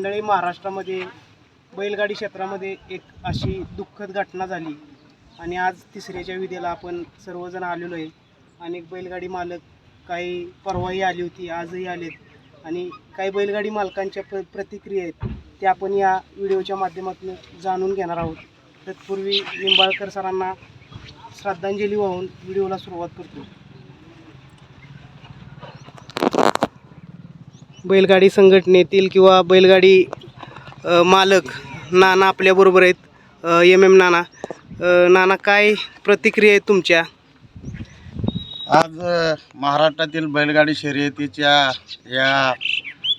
मंडळी महाराष्ट्रामध्ये बैलगाडी क्षेत्रामध्ये एक अशी दुःखद घटना झाली. आणि आज तिसऱ्याच्या विधीला आपण सर्वजण आलेलो आहे. अनेक बैलगाडी मालक काही परवाही आली होती आजही आलेत. आणि काही बैलगाडी मालकांच्या प्र प्रतिक्रिया आहेत ते आपण या व्हिडिओच्या माध्यमातून जाणून घेणार आहोत. तत्पूर्वी निंबाळकर सरांना श्रद्धांजली वाहून व्हिडिओला सुरुवात करतो. बैलगाडी संघटनेतील किंवा बैलगाडी मालक नाना आपल्याबरोबर आहेत. एम एम नाना. नाना काय प्रतिक्रिया आहेत तुमच्या? आज महाराष्ट्रातील बैलगाडी शर्यतीच्या या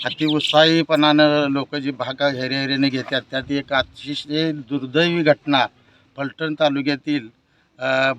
अति उत्साहीपणानं लोक जी भागा हेरेहेरेने घेतात त्यात एक अतिशय दुर्दैवी घटना फलटण तालुक्यातील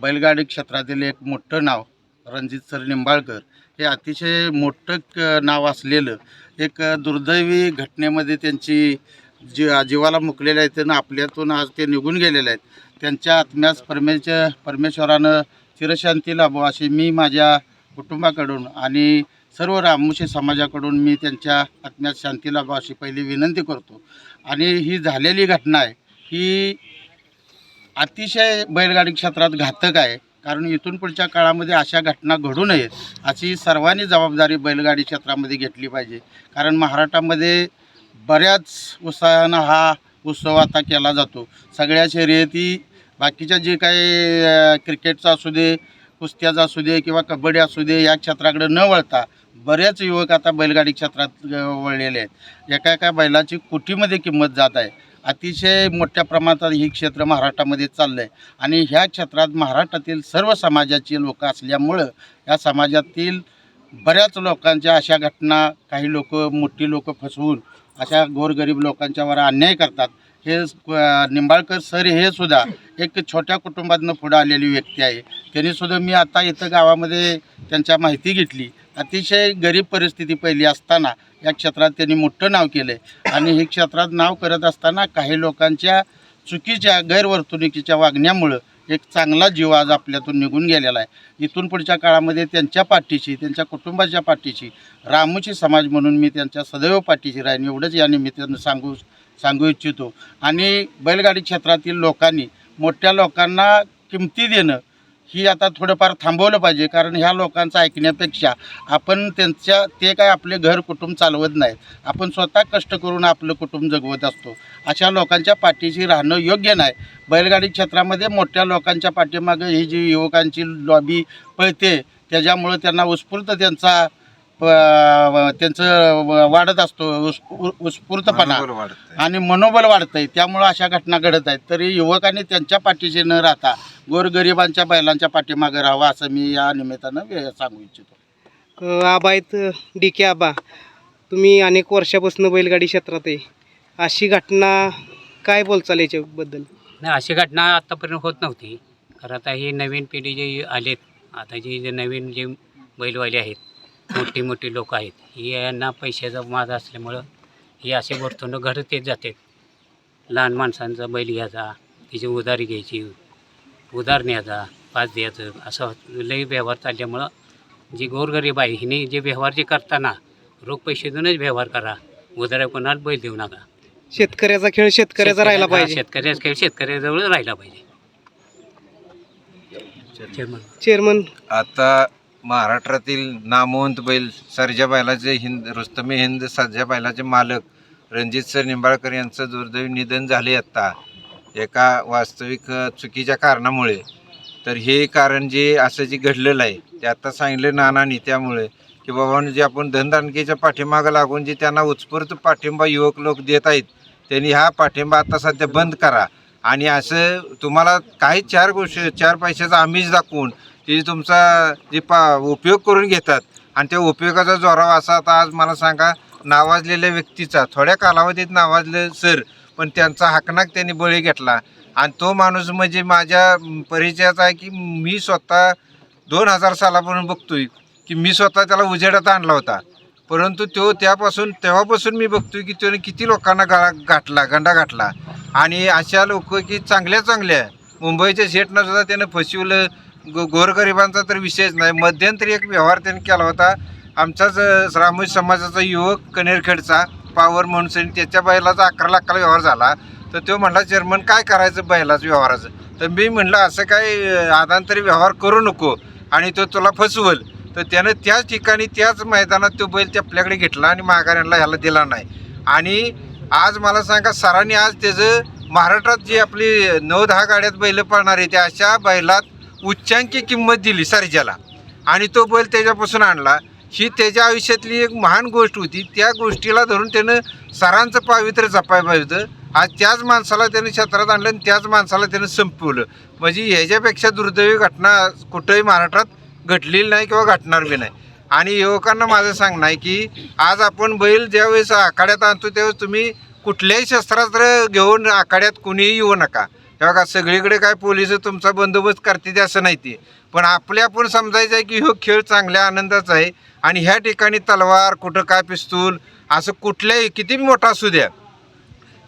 बैलगाडी क्षेत्रातील एक मोठं नाव. रणजित सर निंबाळकर हे अतिशय मोठं नाव असलेलं एक दुर्दैवी घटनेमध्ये त्यांची जी जीवाला मुकलेले आहेत त्यांना आपल्यातून आज ते निघून गेलेले आहेत. त्यांच्या आत्म्यास परमेश्वर परमेश्वरानं चिरशांती लाभो अशी मी माझ्या कुटुंबाकडून आणि सर्व राममुशी समाजाकडून मी त्यांच्या आत्म्यात शांती लाभो अशी पहिली विनंती करतो. आणि ही झालेली घटना आहे ही अतिशय बैलगाडी क्षेत्रात घातक आहे. कारण इथून पुढच्या काळामध्ये अशा घटना घडू नयेत अशी सर्वांनी जबाबदारी बैलगाडी क्षेत्रामध्ये घेतली पाहिजे. कारण महाराष्ट्रामध्ये बऱ्याच उत्साहानं हा उत्सव आता केला जातो. सगळ्या शर्यती बाकीच्या जे काही क्रिकेटचा असू दे कुस्त्याचा असू दे किंवा कबड्डी असू दे या क्षेत्राकडे न वळता बरेच युवक आता बैलगाडी क्षेत्रात वळलेले आहेत. एका एका बैलाची कुठीमध्ये किंमत जात आहे. अतिशय मोठ्या प्रमाणात ही क्षेत्र महाराष्ट्रामध्ये चाललं आहे आणि ह्या क्षेत्रात महाराष्ट्रातील सर्व समाजाची लोक असल्यामुळं या समाजातील बऱ्याच लोकांच्या अशा घटना काही लोक मोठी लोक फसवून अशा गोरगरीब लोकांच्यावर अन्याय करतात. हे निंबाळकर सर हे सुद्धा एक छोट्या कुटुंबातनं पुढं आलेली व्यक्ती आहे. त्यांनीसुद्धा मी आता इथं गावामध्ये त्यांच्या माहिती घेतली. अतिशय गरीब परिस्थिती पहिली असताना या क्षेत्रात त्यांनी मोठं नाव केलं आहे आणि हे क्षेत्रात नाव करत असताना काही लोकांच्या चुकीच्या गैरवर्तणुकीच्या वागण्यामुळं एक चांगला जीव आज आपल्यातून निघून गेलेला आहे. इथून पुढच्या काळामध्ये त्यांच्या पाठीशी त्यांच्या कुटुंबाच्या पाठीशी रामूची समाज म्हणून मी त्यांच्या सदैव पाठीशी राहीन एवढंच या निमित्तानं सांगू सांगू इच्छितो. आणि बैलगाडी क्षेत्रातील लोकांनी मोठ्या लोकांना किमती देणं ही आता थोडंफार थांबवलं पाहिजे कारण ह्या लोकांचं ऐकण्यापेक्षा आपण त्यांच्या ते काय आपले घर कुटुंब चालवत नाहीत. आपण स्वतः कष्ट करून आपलं कुटुंब जगवत असतो. अशा लोकांच्या पाठीशी राहणं योग्य नाही. बैलगाडी क्षेत्रामध्ये मोठ्या लोकांच्या पाठीमागं ही जी युवकांची लॉबी पळते त्याच्यामुळं त्यांना उत्स्फूर्त त्यांचा त्यांचं वाढत असतो उत्स्फूर्तपणा. आणि मनोबल वाढतंय. त्यामुळं अशा घटना घडत आहेत. तरी युवकांनी त्यांच्या पाठीशी न राहता गोरगरिबांच्या बैलांच्या पाठीमागे राहावं असं मी या निमित्तानं सांगू इच्छितो. आबा आहेत डी के आबा. तुम्ही अनेक वर्षापासून बैलगाडी क्षेत्रात आहे. अशी घटना काय बोलचाल याच्याबद्दल? नाही अशी घटना आत्तापर्यंत होत नव्हती. कारण आता ही नवीन पिढी जे आलेत आता जी जे नवीन जे बैलवाले आहेत मोठी मोठी लोक आहेत. ही यांना पैशाचा माज असल्यामुळं ही असे वर्तणूक घडत येत जाते लहान माणसांचा बैल घ्यायचा तिची उधारी घ्यायची उधार न्यायचा पाच द्यायचं असं लई व्यवहार चालल्यामुळं जी गोरगरीब आहे हिने जे व्यवहार जे करताना रोख पैसे देऊनच व्यवहार करा उधाऱ्या कोणाला बैल देऊ नका. शेतकऱ्याचा खेळ शेतकऱ्याचा राहिला पाहिजे. शेतकऱ्याच खेळ शेतकऱ्याजवळ राहिला पाहिजे. चेअरमन चेअरमन आता महाराष्ट्रातील नामवंत बैल सरजा बैलाचे हिंद रुस्तमी हिंद सरजा बैलाचे मालक रणजित सर निंबाळकर यांचं दुर्दैवी निधन झाले आत्ता एका वास्तविक चुकीच्या कारणामुळे. तर हे कारण जे असं जे घडलेलं आहे ते आता सांगितलं नानानी त्यामुळे की बाबा जे आपण धनदानकीच्या पाठीमागं लागून जे त्यांना उत्स्फूर्त पाठिंबा युवक लोक देत आहेत त्यांनी हा पाठिंबा आता सध्या बंद करा. आणि असं तुम्हाला काही चार गोष्टी चार पैशाचा आमिष दाखवून ते तुमचा जे पा उपयोग करून घेतात आणि त्या उपयोगाचा जोरावा असा आता आज मला सांगा नावाजलेल्या व्यक्तीचा थोड्या कालावधीत नावाजले सर पण त्यांचा हाकनाक त्यांनी बळी घेतला. आणि तो माणूस म्हणजे माझ्या परिचयाचा आहे की मी स्वतः दोन हजार सालापासून बघतोय की मी स्वतः त्याला उजेडात आणला होता. परंतु तो त्यापासून तेव्हापासून मी बघतोय की त्याने किती लोकांना गळा गाठला गंडा गाठला आणि अशा लोक की चांगल्या चांगल्या मुंबईच्या शेटनं सुद्धा त्यानं फसवलं गो गोरगरिबांचा तर विषयच नाही. मध्यंतरी एक व्यवहार त्यांनी केला होता. आमचाच अ, समाजाचा युवक कनेरखेडचा पावर म्हणून त्याच्या बैलाचा अकरा लाखाला व्यवहार झाला. तर तो म्हणला चेअरमन काय करायचं बैलाचं व्यवहाराचं? तर मी म्हणलं असं काय आदांतरी व्यवहार करू नको आणि तो तुला फसवल. तर त्यानं त्याच ठिकाणी त्याच मैदानात तो बैल ते आपल्याकडे घेतला आणि महागाऱ्यांना ह्याला दिला नाही. आणि आज मला सांगा सरांनी आज त्याचं महाराष्ट्रात जी आपली नऊ दहा गाड्यात बैलं पळणार आहे त्या अशा बैलात उच्चांकी किंमत दिली सर्जाला. आणि तो बैल त्याच्यापासून आणला. ही त्याच्या आयुष्यातली एक महान गोष्ट होती. त्या गोष्टीला धरून त्यानं सरांचं पावित्र्य जपाय पाहिजे होतं. आज त्याच माणसाला त्यानं क्षेत्रात आणलं आणि त्याच माणसाला त्यानं संपवलं. म्हणजे ह्याच्यापेक्षा दुर्दैवी घटना कुठंही महाराष्ट्रात घडलेली नाही किंवा घटणार बी नाही. आणि युवकांना माझं सांगणं आहे की आज आपण बैल ज्यावेळेस आखाड्यात आणतो त्यावेळेस तुम्ही कुठल्याही शस्त्रास्त्र घेऊन आखाड्यात कुणीही येऊ नका. हे बघा सगळीकडे काय पोलीस तुमचा बंदोबस्त करते असं नाही ते. पण आपल्या पण समजायचं आहे की हो खेळ चांगल्या आनंदाचा आहे आणि ह्या ठिकाणी तलवार कुठं काय पिस्तूल असं कुठल्याही किती मोठा असू द्या.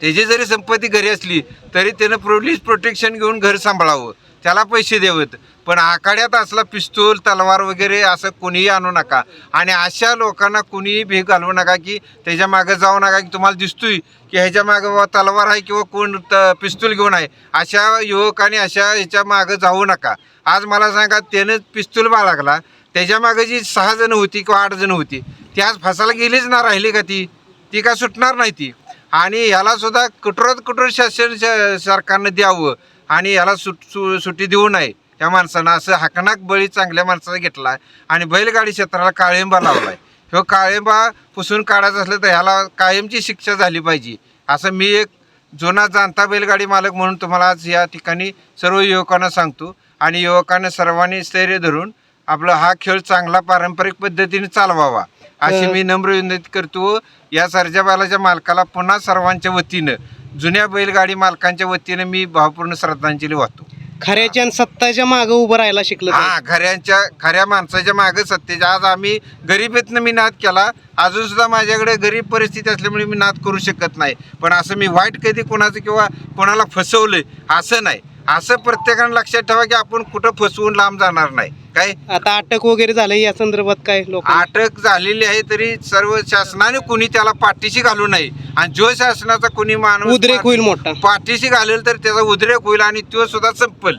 त्याची जरी संपत्ती घरी असली तरी त्यानं पोलीस प्रोटेक्शन घेऊन घर सांभाळावं. त्याला पैसे देवत पण आखाड्यात असला पिस्तूल तलवार वगैरे असं कोणीही आणू नका. आणि अशा लोकांना कुणीही भीक घालवू नका की त्याच्या मागं जाऊ नका की तुम्हाला दिसतोय की ह्याच्या मागं बाबा तलवार आहे किंवा कोण त पिस्तूल घेऊन आहे. अशा युवकांनी अशा ह्याच्या मागं जाऊ नका. आज मला सांगा त्यानं पिस्तूल बाळगला. त्याच्या मागं जी सहा जण होती किंवा आठ जण होती ती आज फसायला गेलीच ना राहिली का ती? ती काय सुटणार नाही ती? आणि याला सुद्धा कठोरात कठोर शासन सरकारनं द्यावं. आणि याला सुट सु सुट्टी देऊ नये. त्या माणसानं असं हाकनाक बळी चांगल्या माणसाचा घेतला आणि बैलगाडी क्षेत्राला काळिंबा लावलाय. ह्यो काळिंबा पुसून काढायचा असलं तर ह्याला कायमची शिक्षा झाली पाहिजे. असं मी एक जुना जाणता बैलगाडी मालक म्हणून तुम्हाला आज या ठिकाणी सर्व युवकांना सांगतो. आणि युवकांना सर्वांनी स्थैर्य धरून आपला हा खेळ चांगला पारंपरिक पद्धतीने चालवावा. अशी मी नम्र विनंती करतो. या सर्जा बैलाच्या मालकाला पुन्हा सर्वांच्या वतीनं जुन्या बैलगाडी मालकांच्या वतीनं मी भावपूर्ण श्रद्धांजली वाहतो. खऱ्याच्या आणि सत्ताच्या मागं उभं राहायला शिकलं. हा खऱ्यांच्या खऱ्या माणसाच्या मागे सत्तेच्या आज आम्ही गरिबीतनं मी नाद केला. अजून सुद्धा माझ्याकडे गरीब परिस्थिती असल्यामुळे मी नाद करू शकत नाही. पण असं मी वाईट कधी कोणाचं किंवा कोणाला फसवलंय असं नाही. असं प्रत्येकानं लक्षात ठेवा की आपण कुठं फसवून लांब जाणार नाही. काय? आता अटक वगैरे झालं या संदर्भात काय लोक? अटक झालेली आहे तरी सर्व शासनाने कुणी त्याला पाठीशी घालू नये. आणि जो शासनाचा कुणी माणूस उद्रेक होईल मोठा. पाठीशी घालेल तर त्याचा उद्रेक होईल आणि तो सुद्धा संपल.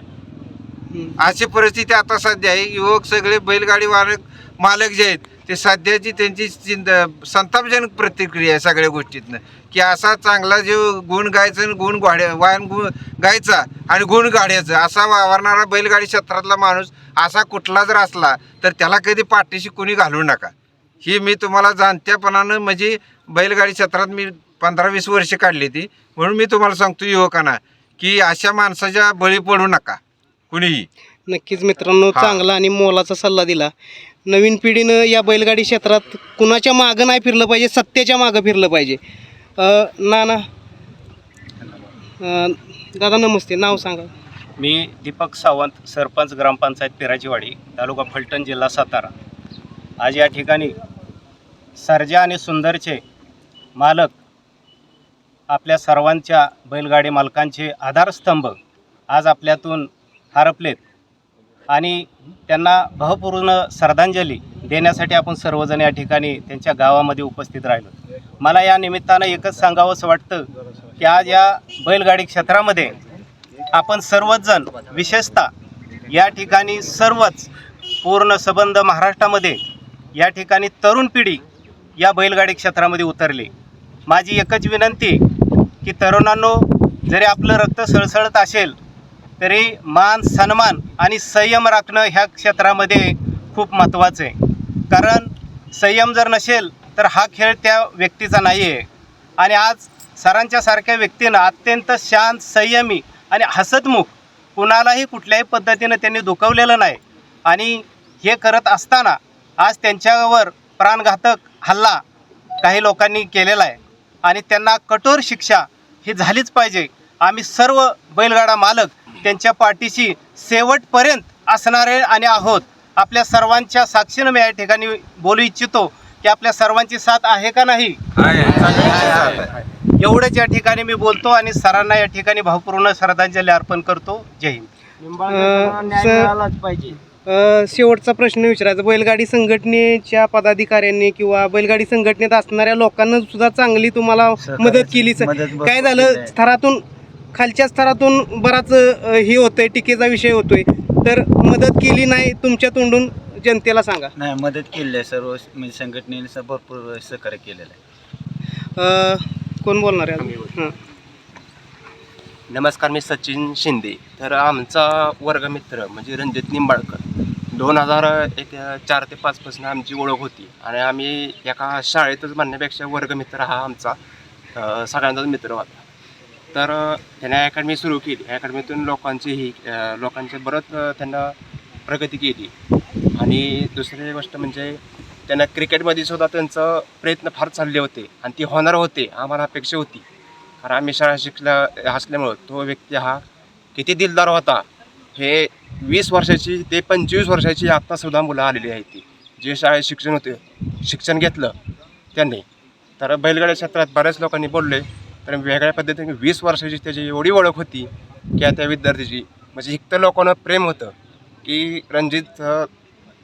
अशी परिस्थिती आता सध्या आहे. युवक सगळे बैलगाडी मालक मालक जे आहेत ते सध्याची त्यांची चिंत संतापजनक प्रतिक्रिया आहे सगळ्या गोष्टीतनं. की असा चांगला जो गुण गायचा आणि गुण गाड्या वाहन गुण गायचा आणि गुण गाड्याचा असा वावरणारा बैलगाडी क्षेत्रातला माणूस असा कुठला जर असला तर त्याला कधी पाठीशी कोणी घालू नका. ही मी तुम्हाला जाणत्यापणानं म्हणजे बैलगाडी क्षेत्रात मी पंधरा वीस वर्ष काढली ती म्हणून मी तुम्हाला सांगतो युवकांना की अशा माणसाच्या बळी पडू नका कुणीही. नक्कीच मित्रांनो हा. चांगला आणि मोलाचा सल्ला दिला. नवीन पिढीनं या बैलगाडी क्षेत्रात कुणाच्या मागं नाही फिरलं पाहिजे सत्याच्या मागं फिरलं पाहिजे. ना ना अ, दादा नमस्ते नाव सांगा. मी दीपक सावंत सरपंच ग्रामपंचायत पिराजीवाडी तालुका फलटण जिल्हा सातारा. आज या ठिकाणी सर्जा आणि सुंदरचे मालक आपल्या सर्वांच्या बैलगाडी मालकांचे आधारस्तंभ आज आपल्यातून हरपलेत. आणि त्यांना भावपूर्ण श्रद्धांजली देण्यासाठी आपण सर्वजण या ठिकाणी त्यांच्या गावामध्ये उपस्थित राहिलो. मला या निमित्तानं एकच सांगावंसं वाटतं की आज या बैलगाडी क्षेत्रामध्ये आपण सर्वच जण विशेषतः या ठिकाणी सर्वच पूर्ण सबंध महाराष्ट्रामध्ये या ठिकाणी तरुण पिढी या बैलगाडी क्षेत्रामध्ये उतरली. माझी एकच विनंती की तरुणांनो जरी आपलं रक्त सळसळत असेल तरी मान सन्मान आणि संयम राखणं ह्या क्षेत्रामध्ये खूप महत्त्वाचं आहे. कारण संयम जर नसेल तर हा खेळ त्या व्यक्तीचा नाही आहे आणि आज सरांच्या सारख्या व्यक्तीनं अत्यंत शांत संयमी आणि हसतमुख कुणालाही कुठल्याही पद्धतीनं त्यांनी दुखवलेलं नाही. आणि हे करत असताना आज त्यांच्यावर प्राणघातक हल्ला काही लोकांनी केलेला आहे. आणि त्यांना कठोर शिक्षा ही झालीच पाहिजे. आम्ही सर्व बैलगाडा मालक त्यांच्या पाठीशी शेवटपर्यंत असणारे आणि आहोत. आपल्या सर्वांच्या साक्षीनं मी या ठिकाणी बोलू इच्छितो की आपल्या सर्वांची साथ आहे का नाही? एवढंच या ठिकाणी मी बोलतो आणि सरांना या ठिकाणी भावपूर्ण श्रद्धांजली अर्पण करतो. जय हिंद. अ, शेवटचा प्रश्न विचारायचा. बैलगाडी संघटनेच्या पदाधिकाऱ्यांनी किंवा बैलगाडी संघटनेत असणाऱ्या लोकांना सुद्धा चांगली तुम्हाला मदत केली काय झालं? स्तरातून खालच्या स्तरातून बराच हे होतंय टीकेचा विषय होतोय. तर मदत केली नाही तुमच्या तोंडून जनतेला सांगा. नाही मदत केली आहे सर्व म्हणजे संघटनेने स- भरपूर सहकार्य केलेलं आहे. अ, कोण बोलणार आहे? हां. नमस्कार मी सचिन शिंदे. तर आमचा वर्गमित्र म्हणजे रणजित निंबाळकर. दोन हजार एक चार ते पाचपासून आमची ओळख होती आणि आम्ही एका शाळेतच म्हणण्यापेक्षा वर्गमित्र हा आमचा सगळ्यांचाच मित्र होता. तर त्यांना अकॅडमी सुरू केली. अकॅडमीतून लोकांची ही लोकांचे बरंच त्यांना प्रगती केली. आणि दुसरी गोष्ट म्हणजे त्यांना क्रिकेटमध्ये सुद्धा त्यांचं प्रयत्न फार चालले होते आणि ती होणार होते आम्हाला अपेक्षा होती. कारण आम्ही शाळा शिकल्या असल्यामुळं तो व्यक्ती हा किती दिलदार होता. हे वीस वर्षाची ते पंचवीस वर्षाची आत्तासुद्धा मुलं आलेली आहेत ती. जे शाळेत शिक्षण होते शिक्षण घेतलं त्यांनी. तर बैलगाड्या क्षेत्रात बऱ्याच लोकांनी बोलले तर वेगळ्या पद्धतीने वीस वर्षाची त्याची एवढी ओळख होती की त्या विद्यार्थ्याची. म्हणजे इतकं लोकांना प्रेम होतं की रणजित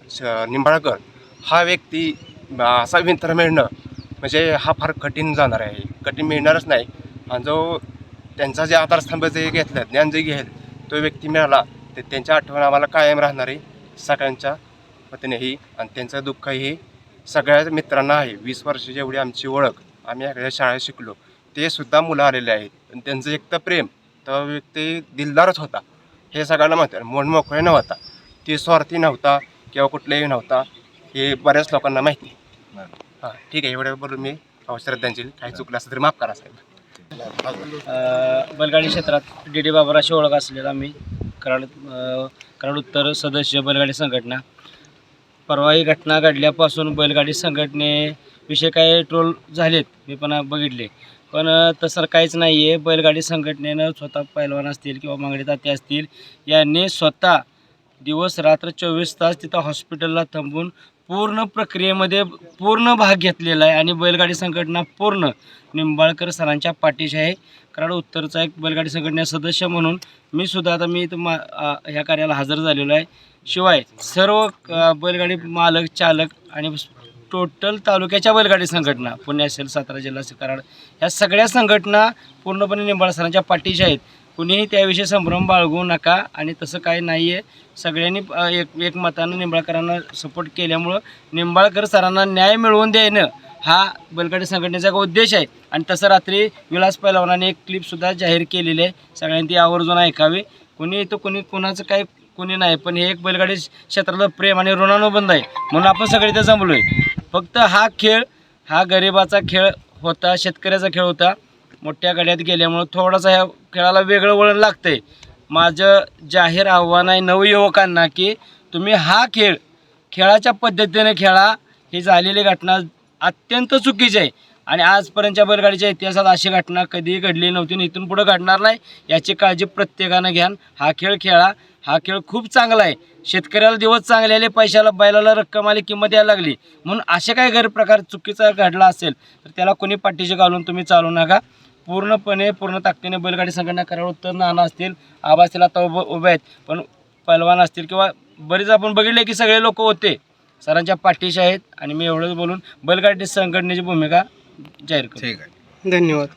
श- निंबाळकर हा व्यक्ती असा मित्र मिळणं म्हणजे हा फार कठीण जाणार आहे. कठीण मिळणारच नाही. आणि जो त्यांचा जे आधारस्तंभ जे घेतलं ज्ञान जे घेईल तो व्यक्ती मिळाला ते त्यांच्या आठवण आम्हाला कायम राहणार आहे सगळ्यांच्या वतीनेही. आणि त्यांचं दुःख हे सगळ्या मित्रांना आहे. वीस वर्षाची जेवढी आमची ओळख. आम्ही एखाद्या शाळेत शिकलो. ते सुद्धा मुलं आलेले आहेत. आणि त्यांचं एक तर प्रेम तो व्यक्ती दिलदारच होता. हे सगळ्यांना माहिती मन मोकळे नव्हता. ती स्वार्थी नव्हता किंवा कुठलाही नव्हता. हे बऱ्याच लोकांना माहिती हां ठीक आहे. एवढ्या बोलून मी श्रद्धांजली काही चुकलं असं तरी माफ करा साहेब. बैलगाडी क्षेत्रात डी डी बाबराशी ओळख असलेला मी. कराड कराड उत्तर सदस्य बैलगाडी संघटना. परवा ही घटना घडल्यापासून बैलगाडी संघटनेविषयी काही ट्रोल झालेत. मी पण बघितले. पण तसं काहीच नाही आहे बैलगाडी संघटनेनं स्वतः पैलवान असतील किंवा मांगडे ताते असतील यांनी स्वतः दिवस रात्र चोवीस तास तिथं हॉस्पिटलला थांबून पूर्ण प्रक्रियेमध्ये पूर्ण भाग घेतलेला आहे आणि बैलगाडी संघटना पूर्ण निंबाळकर सरांच्या पाठीशी आहे. कराड उत्तरचा एक बैलगाडी संघटना सदस्य म्हणून मी सुद्धा आता मी इथं मा ह्या कार्याला हजर झालेलो आहे. शिवाय सर्व बैलगाडी मालक चालक आणि टोटल तालुक्याच्या बैलगाडी संघटना पुणे असेल सातारा जिल्हा असेल कराड ह्या सगळ्या संघटना पूर्णपणे निंबाळ सरांच्या पाठीशी आहेत. कुणीही त्याविषयी संभ्रम बाळगू नका आणि तसं काही नाही आहे सगळ्यांनी एक एकमतानं निंबाळकरांना सपोर्ट केल्यामुळं निंबाळकर सरांना न्याय मिळवून देणं हा बैलगाडी संघटनेचा एक उद्देश आहे. आणि तसं रात्री विलास पैलवानाने एक क्लिपसुद्धा जाहीर केलेली आहे. सगळ्यांनी ती आवर्जून ऐकावी. कुणी येतो कुणी कुणाचं काही कुणी नाही पण हे एक बैलगाडी क्षेत्रातलं प्रेम आणि ऋणानुबंध आहे. म्हणून आपण सगळे इथं जमलो आहे फक्त हा खेळ हा गरिबाचा खेळ होता शेतकऱ्याचा खेळ होता. मोठ्या गड्यात गेल्यामुळं थोडासा ह्या खेळाला वेगळं वळण लागतं आहे माझं जाहीर आव्हान आहे नवयुवकांना की तुम्ही हा खेळ खेळाच्या पद्धतीने खेळा. ही झालेली घटना अत्यंत चुकीची आहे. आणि आजपर्यंतच्या बैलगाडीच्या इतिहासात अशी घटना कधीही घडली नव्हती आणि इथून पुढं घडणार नाही याची काळजी प्रत्येकानं घ्यान. हा खेळ खेळा हा खेळ खूप चांगला आहे. शेतकऱ्याला दिवस चांगले आले पैशाला बैलाला रक्कम आली किंमत यायला लागली. म्हणून असे काही गैरप्रकार चुकीचा घडला असेल तर त्याला कोणी पाठीशी घालून तुम्ही चालू नका. पूर्णपणे पूर्ण ताकदीने बैलगाडी संघटना करायला उत्तर नाना असतील आबा आता उभं उभे आहेत. पण पैलवान असतील किंवा बरेच आपण बघितले की सगळे लोक होते. सरांच्या पाठीशी आहेत आणि मी एवढंच बोलून बैलगाडी संघटनेची भूमिका जाहीर करतो ठीक आहे. धन्यवाद.